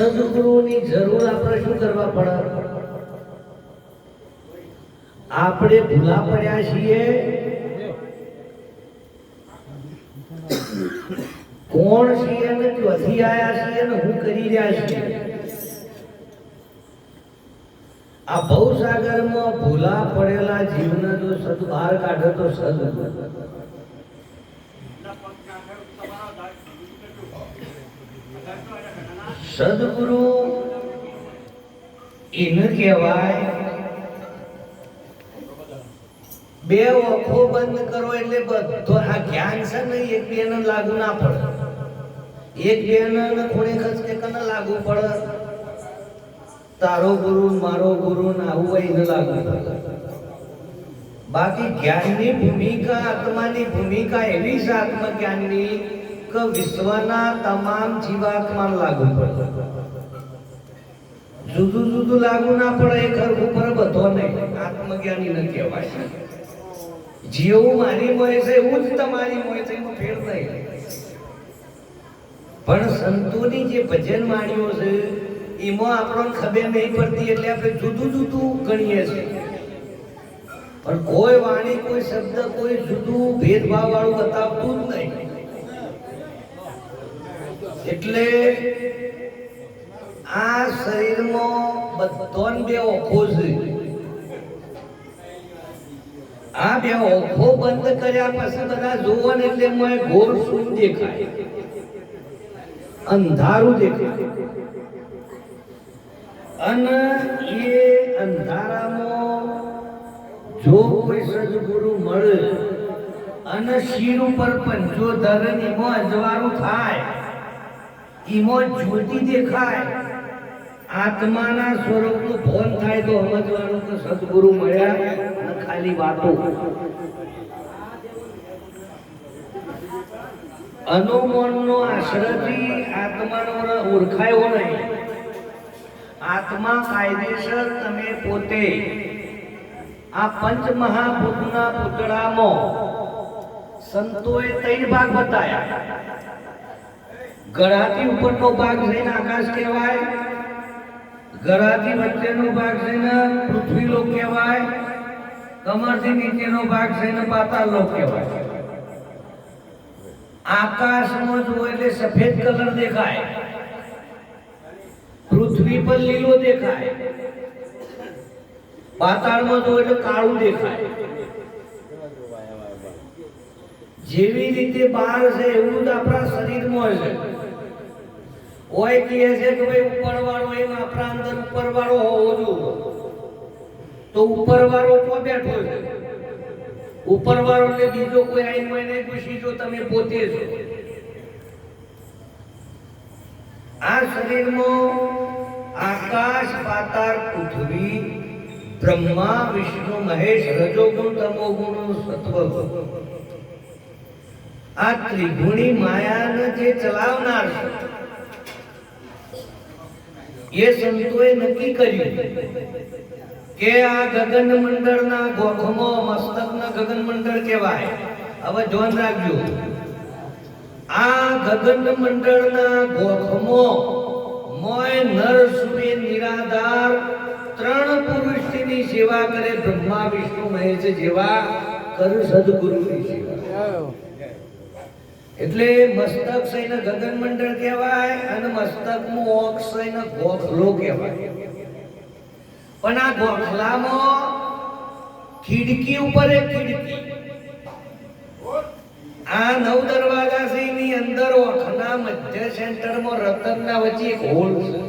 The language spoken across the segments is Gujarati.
સદગુરુની જરૂર આપણે શું કરવા પડે? આપણે ભૂલા પડ્યા છીએ. કોણ છીએ ને ક્યાંથી આયા છીએ ને હું કરી રહ્યા છીએ? આ ભવસાગરમાં ભૂલા પડેલા જીવને જો સદ બહાર કાઢે તો સદગુરુ સદગુરુ એને કહેવાય. બે ઓખો બંધ કરો એટલે બધો આ જ્ઞાન છે ને એક બે ને લાગુ ના પડે. એક બે ને ખૂણે ખસકે કને લાગુ પડે. તારો ગુરુ મારો ગુરુ આવું હોય એને લાગુ પડે. બાકી જ્ઞાનની ભૂમિકા, આત્માની ભૂમિકા એવી છે આત્મજ્ઞાનની કે વિશ્વના તમામ જીવાત્માને લાગુ પડે. જુદું જુદું લાગુ ના પડે, એ કરવું પર બધો નહીં આત્મજ્ઞાની ન કહેવાય. જેવું મારી મોય છે, એવું જ તમારી મોય છે, એમાં ફેર નહીં પણ સંતોની જે ભજન માણીઓ છે, એમાં આપણને ખબર નહીં પડતી એટલે આપણે જુદું જુદું ગણીએ છીએ. પણ કોઈ વાણી, કોઈ શબ્દ, કોઈ જુદું ભેદભાવ વાળું બતાવતું જ નહીં. એટલે આ શરીરમાં બધોને બે ઓખો છે. આ બે ઓખો બંધ કર્યા પછી બધા જોવો ને એટલે મને ઘોર શું દેખાય. અંધારું દેખાય. અને એ અંધારામાં જો કોઈ સદગુરુ મળે અને શિર ઉપર પંચો ધરે ને એમાં અજવાળું થાય એમાં જ્યોતિ દેખાય. આત્માના સ્વરૂપનું ભોન થાય તો સમજવાનું કે સદગુરુ મળ્યા ખાલી વાતો. અનુમાનનો આશ્રયથી આત્માનો ઓળખાયો નહીં. આત્મા કાયદેસર તમે પોતે આ પંચ મહાભૂતના પૂતળામાં સંતોએ ત્રણ ભાગ બતાયા. ગળાથી ઉપરનો ભાગ જઈને આકાશ કહેવાય ગળાથી વચ્ચેનો ભાગ જઈને પૃથ્વી લોક કહેવાય, કમરથી નીચેનો ભાગ જઈને પાતાળ લોક કહેવાય આકાશમાં જુઓ એટલે સફેદ કલર દેખાય. પૃથ્વી પર લીલો દેખાય. પાતાળમાં જુઓ એટલે કાળું દેખાય. જેવી રીતે બહાર છે, એવું જ આપણા શરીરમાં છે. કોઈ કહે છે કે ભાઈ ઉપરવાળો એમ આપણા અંદર ઉપરવાળો હોવો જોઈએ. તો ઉપરવાળો તો બેઠો છે. ઉપરવાળો એટલે બીજો કોઈ આઈ મને પૂછી જો તમે પોતે છો. આ શરીરમાં આકાશ, પાતાળ, પૃથ્વી, બ્રહ્મા, વિષ્ણુ, મહેશ, રજોગુણ, તમોગુણ સત્વગુણ આ ત્રિગુણી માયાને જે ચલાવનાર છે, એ સંતોએ નક્કી કર્યું કે આ ગગન મંડળના ગોખમાં, મસ્તકના ગગન મંડળ કહેવાય. હવે ધ્યાન રાખજો. આ ગગન મંડળના ગોખમાં મોય નર સૂર્ય નિરાધાર ત્રણ પુરુષની સેવા કરે, બ્રહ્મા, વિષ્ણુ, મહેશ જેવા કર સદગુરુની સેવા. એટલે મસ્તક સૈન ગગન મંડળ કહેવાય અને મસ્તકનું ઓક સૈન ગોખલો કહેવાય. પણ આ ગોખલામાં ખીડકી ઉપર એક ખીડકી. આ નવ દરવાજા એની અંદર ઓખના મધ્ય સેન્ટરમાં રતનના વચ્ચે એક હોલ છે.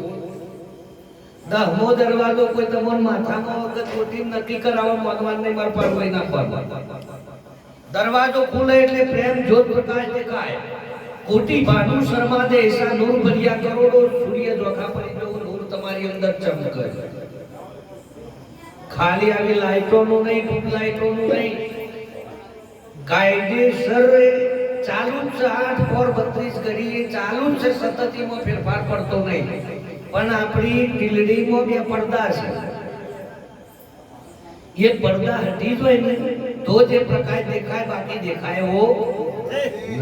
દહમો દરવાજો કોઈ તમારા માથામાં વખત ખોટી નક્કી કરાવવા માંગવા નહીં માર પર હોય ના પર દરવાજો ખુલે એટલે પ્રેમ જ્યોત પ્રકાશ દેખાય. કોટી ભાનુ શર્મા દે એસા નૂર ભર્યા કરોડો સૂર્ય જોખા પડી જવું, નૂર તમારી અંદર ચમકે. ખાલી આવી લાઈટોનું નહીં ટ્યુબ લાઈટોનું નહીં. કાયદેસર ચાલુ જ છે આઠ ફોર બત્રીસ ઘડી ચાલુ જ છે સતત એમાં ફેરફાર પડતો નહીં. પણ આપણી ટીલડીમાં બે પડદા છે. એ પડદા હટી જ હોય ને તો જે પ્રકાશ દેખાય, બાકી દેખાય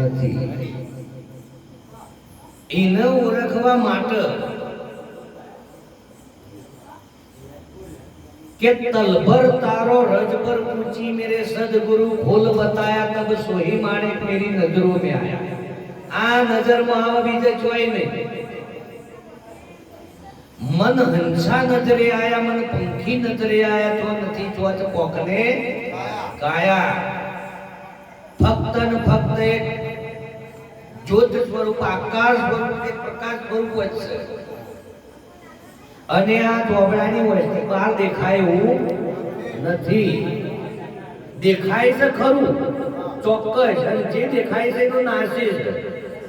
નથી. એને ઓળખવા માટે કે તલભર તારો રજ પર પૂછી મેરે સદગુરુ ખોલ બતાયા તબ સોહી માણે મેરી નજરો મે આયા. આ નજરમાં આવા બીજે જોઈ નહીં. મન હંસા નજરે આયા, મન પંખી નજરે આયા, તો નથી જોત કોકને કાયા ફક્ત ને ફક્ત એક જ્યોત સ્વરૂપ આકાશ સ્વરૂપ એક પ્રકાશ સ્વરૂપ જ છે. અને આ ચોબડાની વસ્તી બહાર દેખાય એવું નથી. દેખાય છે ખરું, ચોક્કસ, અને જે દેખાય છે એનો નાશે છે.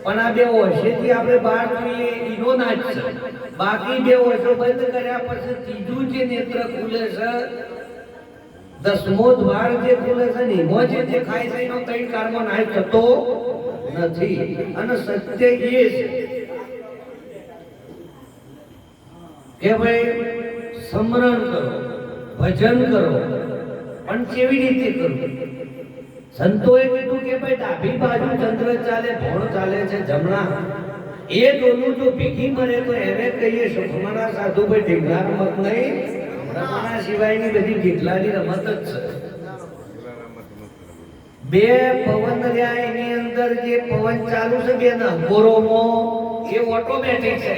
પણ આ બે વર્ષેથી આપણે બહાર જોઈએ, એનો નાશ છે. બાકી બે વર્ષો બંધ કર્યા પછી ત્રીજું જે નેત્ર ખુલે છે દસમો દ્વાર જે ખુલે છે ને એમાં જે ખાય છે, એનો કઈ કાળમાં નાશ થતો નથી. અને સત્ય એ છે કે ભાઈ, સ્મરણ કરો, ભજન કરો, પણ કેવી રીતે કરવું સંતોએ કીધું કે ભાઈ, ડાબી બાજુ ચંદ્ર ચાલે, ભોળ ચાલે છે, જમણા. એ દોનું જો ભીખી મળે તો એને કહીએ સુખમાના સાધુ ભાઈ ઢીંગલા રમત નહીં? રમણા સિવાયની બધી કેટલાની રમત જ છે. બે પવન રહ્યા એની અંદર જે પવન ચાલુ છે કે ના ગોરોમો એ ઓટોમેટિક છે.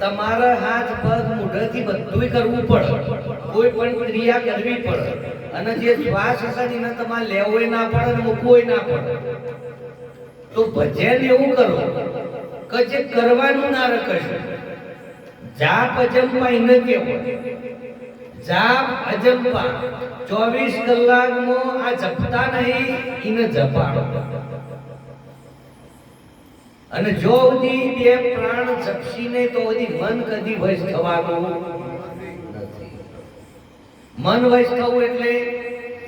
તમારા હાથ પગ મોઢેથી બધુંય કરવું પડે. કોઈ પણ ક્રિયા કરવી પડે. અને જે શ્વાસ હશે એને તમારે લેવો ના પડે અને મૂકવો ના પડે. તો ભજન એવું કરો કે જે કરવાનું ના રખશે જા પજમમાં એને કેવો જાપ અજંપા. ચોવીસ કલાકમાં આ જપતા નહીં, એને જપાડો. અને જો સુધી બે પ્રાણ જપસી નહીં તો સુધી મન કદી વશ થવાનું મન વશ થવું એટલે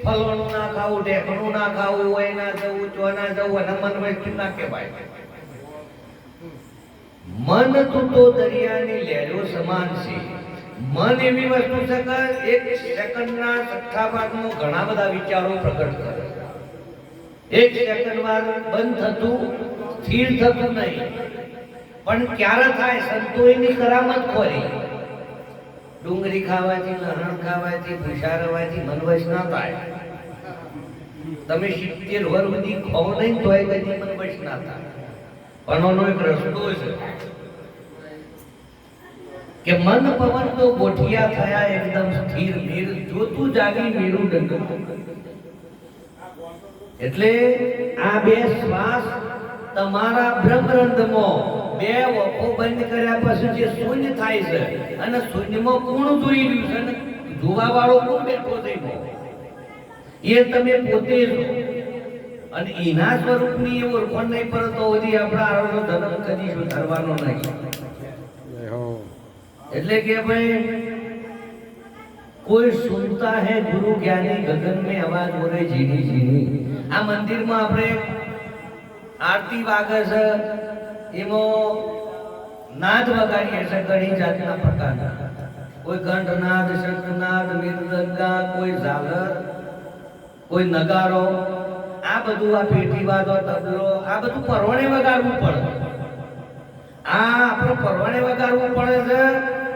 ફલવાનું ના ખાવું, ઢેકણું ના ખાવું હોય ના જવું ચો ના જવું, અને મન વશ ના કહેવાય. મન તો દરિયાની લહેરો સમાન છે. મન એવી વસ્તુ છે કે એક સેકન્ડના છઠ્ઠા ભાગમાં ઘણા બધા વિચારો પ્રગટ કરે. એક સેકન્ડ વાર બંધ થતું, સ્થિર થતું નહીં. પણ ક્યારે થાય, સંતોયની કરામત ખોરી. ડુંગળી ખાવાથી લહણ ખાવાથી ભૂસા રવાથી મનવશ ના થાય. તમે સિત્તેર વર સુધી ખાઓ નહીં તોય કદી મનવશ ના થાય. પણ આનો એક રસ્તો છે. કે મન પવન તો ગોઠિયા થયા એકદમ સ્થિર, નીર, જોતું જાગી મીરું ડંગ એટલે આ બે શ્વાસ તમારા બ્રહ્મરંધમાં બે વખો બંધ કર્યા પછી જે શૂન્ય થાય છે, અને શૂન્યમાં કોણ જોઈ રહ્યું છે ને? જોવા વાળો કોણ બેઠો થઈ એ તમે પોતે અને એના સ્વરૂપની ઓળખાણ નહીં, પરતો હજી આપણા આરોનો ધર્મ કદી સુધારવાનો નહીં. એટલે કે ભાઈ, કોઈ સુનતા હે ગુરુ જ્ઞાની, ગગન મે અવાજ બોલે જીની જીની આ મંદિરમાં આપણે આરતી વાગે છે, એમાં નાદ વગાડીએ છે ઘણી જાતના પ્રકારના. કોઈ કંઠનાદ શંખનાદ મૃદંગા કોઈ ઝાલર, કોઈ નગારો. આ બધું આ પેટી વાદો તબલો, આ બધું પરવાણે વગાડવું પડે. આ આપણે પરવાણે વગાડવું પડે છે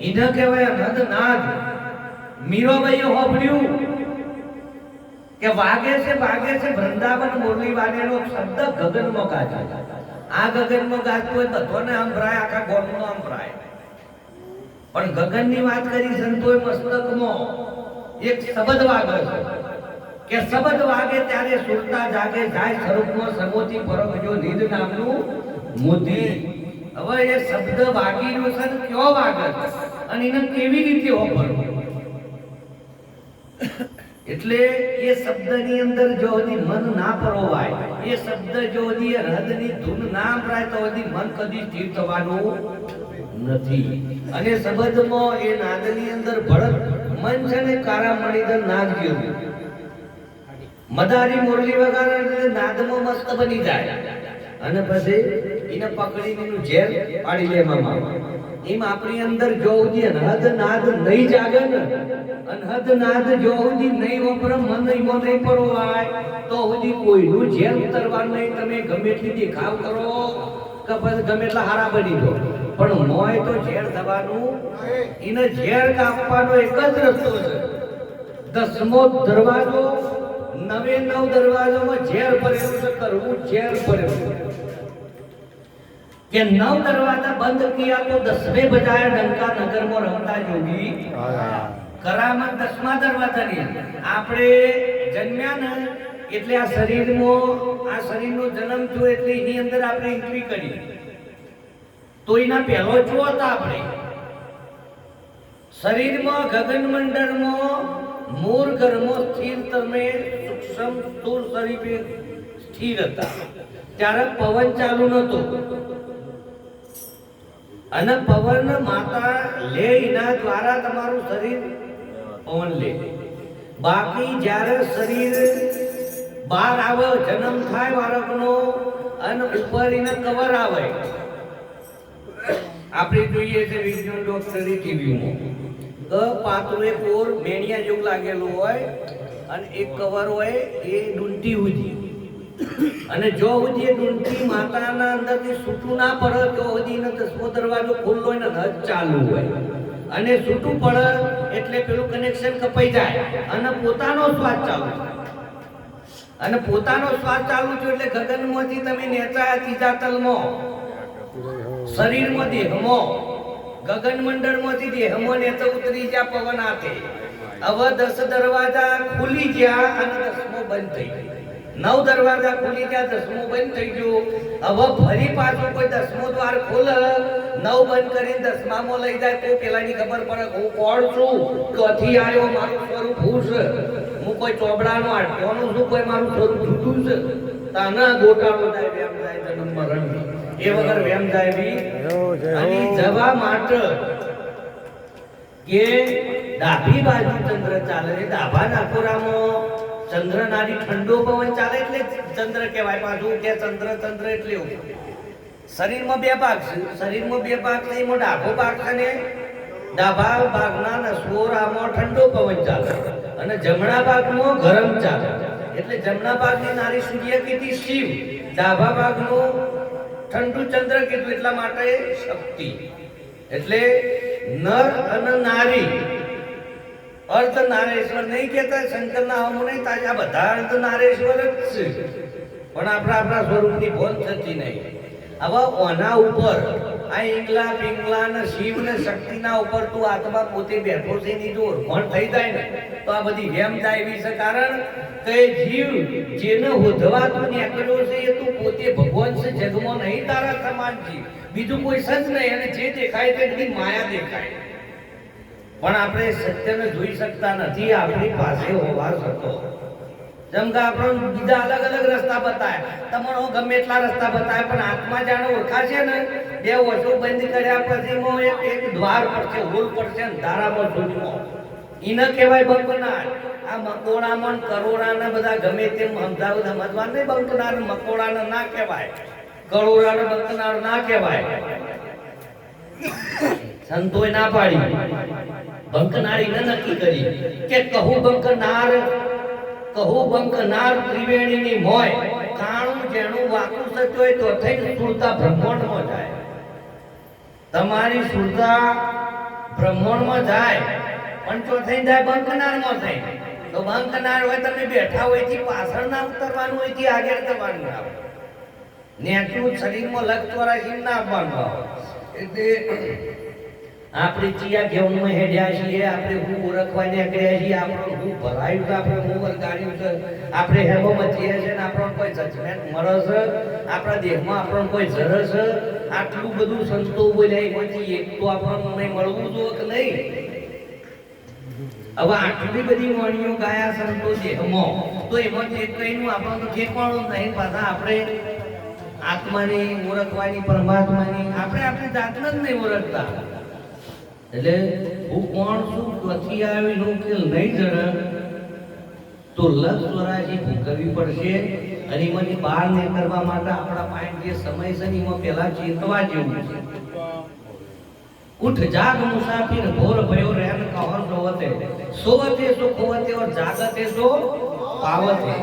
એને કહેવાય અનહદ નાદ. મીરાબાઈએ હોભળ્યું કે વાગે છે વાગે છે, વૃંદાવન મુરલી વાગેલો શબ્દ ગગનમાં ગાજે. આ ગગનમાં ગાજતું હોય, બધોને સંભળાય આખા ગોળનો સંભળાય પણ ગગનની વાત કરી સંતોએ મસ્તકમાં એક શબ્દ વાગે છે કે શબ્દ વાગે ત્યારે સુરતા જાગે, જાય સ્વરૂપમાં સમોતી પરમ જો નિધ નામનું મોતી હવે એ શબ્દ વાગી રહ્યો છે ને કયો વાગે અને એને કેવી રીતે વાપરવો? એટલે એ શબ્દની અંદર જો હજી મન ના પરોવાય એ શબ્દ જો હજી હૃદયની ધૂન ના સંભળાય તો હજી મન કદી સ્થિર થવાનું નથી. અને શબ્દમાં એ નાદની અંદર ભળત મન છે ને કારા મણિધર નાદ ગયો મદારી મુરલી વગાડે નાદમાં મસ્ત બની જાય. અને પછી એને પકડીને એનું ઝેર પાડી લેવામાં મામા એમ આપણી અંદર જો ઉદી અનહદ નાદ નહીં જાગે ને અનહદ નાદ જો ઉદી નહીં વપર મન એમાં નહીં પરવાય. તો ઉદી કોઈનું ઝેર ઉતરવાનું નહીં, તમે ગમે એટલી દેખાવ કરો કે પછી ગમે એટલા હારા બની દો પણ મોય તો ઝેર થવાનું, એને ઝેર કાપવાનો એક જ રસ્તો છે. દસમો દરવાજો, નવે નવ દરવાજામાં ઝેર ભરેલું છે, કરવું ઝેર ભરેલું કે નવ દરવાજા બંધ કિયા તો દસમે બજાય ડંકા નગરમાં રમતા જોગી. કરામત દસમા દરવાજાની આપણે જન્મ્યા ને એટલે આ શરીરમાં આ શરીરનો જન્મ થયો એટલે એની અંદર આપણે એન્ટ્રી કરી. તો એના પહેલો જો હતા આપણે. શરીરમાં, ગગનમંડળમાં, મૂળ ઘરમાં સ્થિર તમે સૂક્ષ્મ સ્થૂળ શરીરે સ્થિર હતા. ત્યારે પવન ચાલુ નતો અને પવન માતા લે એના દ્વારા તમારું શરીર પવન લે. બાકી જ્યારે શરીર બહાર આવે, જન્મ થાય બાળકનો, અને ઉપર એને કવર આવે. આપણે જોઈએ છે વિજ્ઞાન ડોક્ટરી ટીવીમાં કે પાતળું એક ઓર મેણિયા જેવું લાગેલું હોય અને એક કવર હોય એ ડૂંટી ઉજી અને જો સુધી ડૂંટી માતાના અંદરથી છૂટું ના પડે, તો સુધી એનો દસમો દરવાજો ખુલ્લો હોય ને હજ ચાલુ હોય. અને છૂટું પડે એટલે પેલું કનેક્શન કપાઈ જાય. અને પોતાનો સ્વાદ ચાલુ અને પોતાનો સ્વાદ ચાલુ છે એટલે ગગનમાંથી તમે નેચાયા ત્રીજા તલમો શરીરમાં દેહમાં. ગગન મંડળમાંથી દેહમાં નેતા ઉતરી જ્યાં પવન આપે. હવે દસ દરવાજા ખુલી ગયા અને દસમો બંધ થઈ ગયો. નવ દરવાજા ખુલી ગયા, દસમો બંધ થઈ ગયો. હવે ફરી પાછું કોઈ દસમો દ્વાર ખોલે. નવ બંધ કરીને દસમામાં લઈ જાય તો પેલાની ખબર પડે હું કોણ છું? ક્યાંથી આવ્યો મારું સ્વરૂપ હું છે? હું કોઈ ચોબડાનો આટકોનું છું, કોઈ મારું સ્વરૂપ જુદું છે? તાના ગોટાળો જાય, વેમ જાય, જન્મ મરણ. એ વગર વેમ જાય બી. અને જવા માટે કે ડાબી બાજુ ચંદ્ર ચાલે છે ડાબા નાકોરામાં ચંદ્ર નારી ઠંડો પવન ચાલે એટલે ચંદ્ર કહેવાય. પાછું કે ચંદ્ર ચંદ્ર એટલે શરીરમાં બે ભાગ છે. શરીરમાં બે ભાગ છે, એમાં ડાબો ભાગ છે ને ડાબા ભાગના નસોરામાં ઠંડો પવન ચાલે. અને જમણા ભાગમાં ગરમ ચાલે. એટલે જમણા ભાગની નારી સૂર્ય કીધી શિવ. ડાભા ભાગનું ઠંડુ ચંદ્ર કીધું એટલા માટે શક્તિ. એટલે નર અને નારી અર્ધ નારેશ્વર નહીં કહેતા શંકરના હમો નહીં તાજા બધા અર્ધ નારેશ્વર જ છે. પણ આપણા આપણા સ્વરૂપની ભોલ થતી નહીં. હવે ઓના ઉપર, આ ઈંગલા પિંગલા ને શિવ ને શક્તિના ઉપર તું આત્મા પોતે બેઠો છે એની જો ઓળખણ થઈ જાય ને, તો આ બધી વેમ જાય એવી છે. કારણ કે જીવ જેને હોધવા તું નીકળ્યો છે એ તું પોતે ભગવાન છે જગમાં નહીં તારા સમાન જીવ. બીજું કોઈ સજ નહીં, અને જે દેખાય તે બધી માયા દેખાય. પણ આપણે સત્યને જોઈ શકતા નથી, આપણી પાસે હોવા છતો જેમ કે આપણો બીજા અલગ અલગ રસ્તા બતાવે તમારો ગમે એટલા રસ્તા બતાવે પણ આત્મા જાણે ઓળખાશે ને? બે વર્ષો બંધ કર્યા પછી એક એક દ્વાર પડશે, હોલ પડશે ધારામાં જોડમાં એને કહેવાય બંકનાર. આ મકોડામાં કરોડાને બધા ગમે તેમ અમદાવાદ સમજવા નહીં બંકનાર મકોડાને ના કહેવાય. કરોડાને બંકનાર ના કહેવાય. સંતોય ના પાડી. બંકનારીને નક્કી કરી કે કહું બંકનાર કહું બંકનાર ત્રિવેણીની મોય, કાણું જેણું વાકું સચ હોય તો થઈને સુરતા બ્રહ્માંડમાં જાય. તમારી સુરતા બ્રહ્માંડમાં જાય પણ જો થઈ જાય, બંકનારમાં થઈ તો બંકનાર હોય તમે બેઠા હોયથી પાછળ ના ઉતરવાનું હોયથી આગળ જવાનું આવે નેટલું શરીરમાં લગ ચોરાશી ના આપવાનું આવે એટલે આપણે ચિયા ઘેવમાં હેડ્યા છીએ, આપણે હું ઓળખવા નીકળ્યા છીએ, આપણો હું ભરાયું આપણે હું વરગાડ્યું છે. આપણે હેમો મચીએ છે ને આપણો કોઈ જજમેન્ટ મળે છે? આપણા દેહમાં આપણો કોઈ જર છે? આટલું બધું સંતો બોલ્યા એમાંથી એક તો આપણને મળવું જોઈએ કે નહીં? હવે આટલી બધી વાણીઓ ગાયા સંતો દેહમાં, તો એમાં એક કઈનું આપણને ઠેકવાનું નહીં, પાછા આપણે આત્માની ઓળખવાની, પરમાત્માની, આપણે આપણી જાતને જ નહીં ઓળખતા. એટલે હું કોણ છું ક્યાંથી આવી ઉકેલ નહીં જરા તો લક્ષ સ્વરાજી કરવી પડશે અને એમાંથી બહાર નીકળવા માટે આપણા પાસે જે સમય છે એમાં પહેલા ચેતવા જેવું છે. ઉઠ, જાગ, મુસાફિર, ભોર, ભયો રહેન કહર સોવતે સોવતે સો, ખોવતે ઓર જાગતે સો, પાવતે.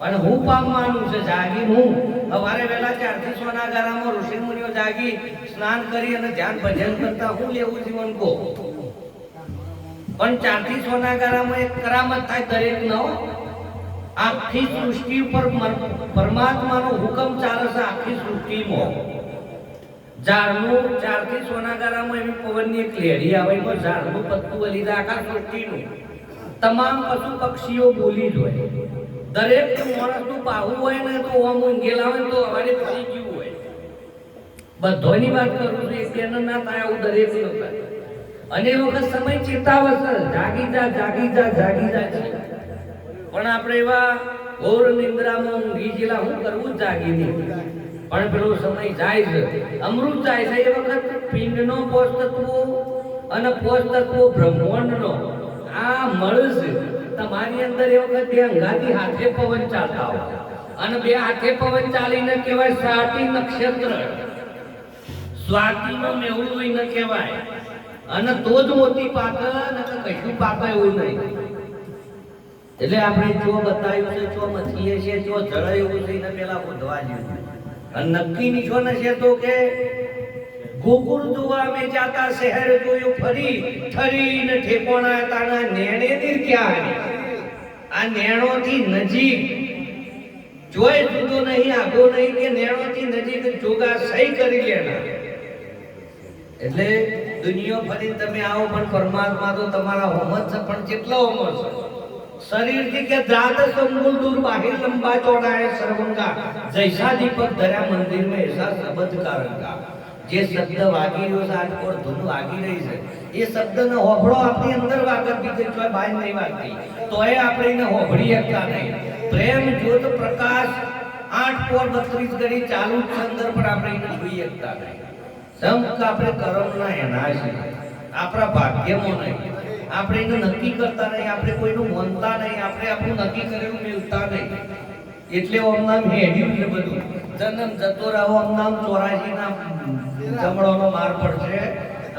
અને હું પામવાનું છે જાગી હું સવારે વહેલા ચારથી સોના ગારામાં ઋષિ મુનિઓ જાગી, સ્નાન કરી અને ધ્યાન ભજન કરતા હું લેવું જીવન કો પણ ચારથી સોના ગારામાં એક કરામત થાય દરેક નો આખી સૃષ્ટિ મર- પરમાત્માનો હુકમ ચાલે છે આખી સૃષ્ટિમાં. ઝાડનું ચારથી સોનાગારામાં એવી પવનની એક લેડી આવે, એમાં ઝાડનું પત્તું જાય આખા સૃષ્ટિનું. તમામ પશુ પક્ષીઓ બોલી જ હોય. દરેક માણસનું પાહું હોય ને તો આમ ઊંઘેલા ને તો અમારે ફરી ગયું હોય. બધોની વાત કરું છું બેન ના થાય આવું દરેક અને એ વખત સમય ચેતાવશે, જાગી જા જાગી જા જાગી જા છે. પણ આપણે એવા ઘોર નિંદ્રામાં ઊંઘી ગયેલા, હું કરવું જાગી નહીં. પણ પેલો સમય જાય છે અમૃત જાય છે, એ વખત પિંડનો પોષ તત્વો અને પોષ તત્વો બ્રહ્માંડનો. આ મળશે તમારી અંદર એ વખત બે અંગાથી હાથે પવન ચાલતા હોય. અને બે હાથે પવન ચાલીને કહેવાય સ્વાતિ નક્ષત્ર. સ્વાતિનો મેહુલ ન કહેવાય. અને તો જ મોતી પાક અને કશું પાક એવું નહીં. એટલે આપણે જો બતાવ્યું છે, જો મથીએ છે જો જળ એવું છે, એને પેલા બોધવા જેવું. અને નક્કી નીચો છે તો કે ગુગુરદુઆ મે જાતા શહેર જોયું, ફરી ઠરી ને ઠેકોણા તાણા નેણે ની ક્યાં આ નેણો થી નજીક જોઈ જુદો નહીં, આગો નહીં કે નેણો થી નજીક જોગા સહી કરી લેના. એટલે દુનિયા ફરી તમે આવો, પણ પરમાત્મા તો તમારા હોમત છે, પણ કેટલો હોમત છે? શરીરથી કે જાત સંકુલ દૂર બાહિર લંબા ચોડાએ સર્વંગા. જૈસા દીપક ધર્યા મંદિર મેં એસા સબદ કારણ કા જે શબ્દ વાગી રહ્યો છે કોર ધૂન વાગી રહી છે? એ શબ્દ ને હોભળો આપણી અંદર વાગત છે, કોઈ બહાર નહીં વાગતી. તોય આપણે એને હોભળી શકતા નહીં. પ્રેમ, જ્યોત, પ્રકાશ, આઠ, પોર, બત્રીસ ઘડી ચાલુ અંદર, પણ આપણે એને જોઈ શકતા નહીં. સમ કે આપણે કર્મના એના છે. આપણા ભાગ્યમાં નહીં. આપણે એને નક્કી કરતા નહીં, આપણે કોઈનું માનતા નહીં, આપણે આપણું નક્કી કરેલું મેળતા નહીં. એટલે ઓમ નામ હેડ્યું છે બધું. જન્મ જતો રહો, ઓમ નામ ચોરાશી ના જમણોનો માર પડશે.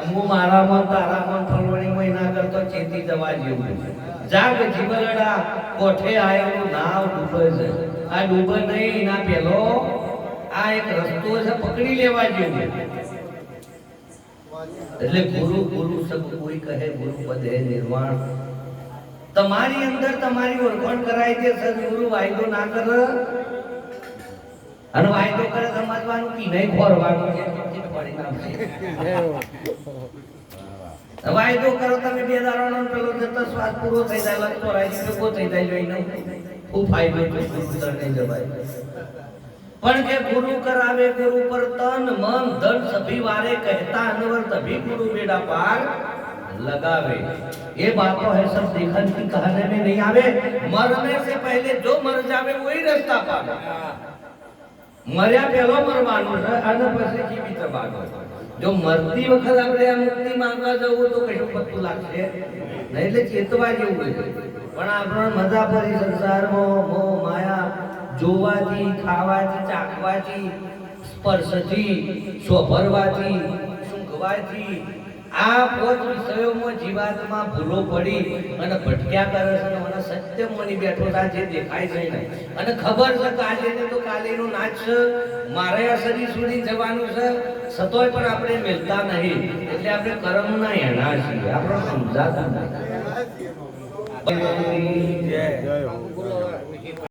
હું મારામાં તારામાં ફલવણીમાં એના કરતો, ચેતી જવા જેવું જાગ જીવલડા કોઠે આયેલું, નાવ ડૂબે છે. આ ડૂબે નહીં એના પેલો, આ એક રસ્તો છે, પકડી લેવા જેવું. એટલે ગુરુ ગુરુ સબ કોઈ કહે, ગુરુ પદે નિર્વાણ. તમારી અંદર તમારી ઓળખાણ કરાય છે સદગુરુ વાયદો ના કરે. અને વાયદો કરે સમજવાનું કે નહીં ખોરવાનું વાયદો કરો તમે બે દાડાનો પેલો જતો સ્વાદ પૂરો થઈ જાય લગતો રાઈ ભેગો થઈ જાય જોઈને ખૂબ ફાયદો થયો નહીં જવાય. પણ જે ગુરુ કરાવે ગુરુ પર તન મન ધન સભી વારે કહેતા અનવર તભી ગુરુ બેડા પાર લગાવે. એ બાતો હે है सब देखन की कहने में नहीं आवे मरने से पहले जो मर जावे वही रास्ता મર્યા પહેલો મરવાનો છે અને પછી જીવિત થવાનું જો મરતી વખત આપણે આ મુક્તિ માંગવા જવું તો કશું પત્તું લાગશે નહીં. એટલે ચેતવા જેવું હોય. પણ આપણે મજા પડી સંસારમાં મોહ, માયા જોવાથી, ખાવાથી, ચાખવાથી, સ્પર્શથી, સ્વભરવાથી, સૂંઘવાથી આ પોચ વિષયોમાં જીવાતમાં ભૂલો પડી અને ભટક્યા કરે છે અને મને સત્ય મની બેઠો છે જે દેખાય છે ને અને ખબર છે કાલે ને તો કાલેનો નાચ છે. મારે આ શરીર સુધી જવાનું છે. સતોય પણ આપણે મિલતા નહીં. એટલે આપણે કર્મના એના છીએ. આપણે સમજાતા નહીં. જય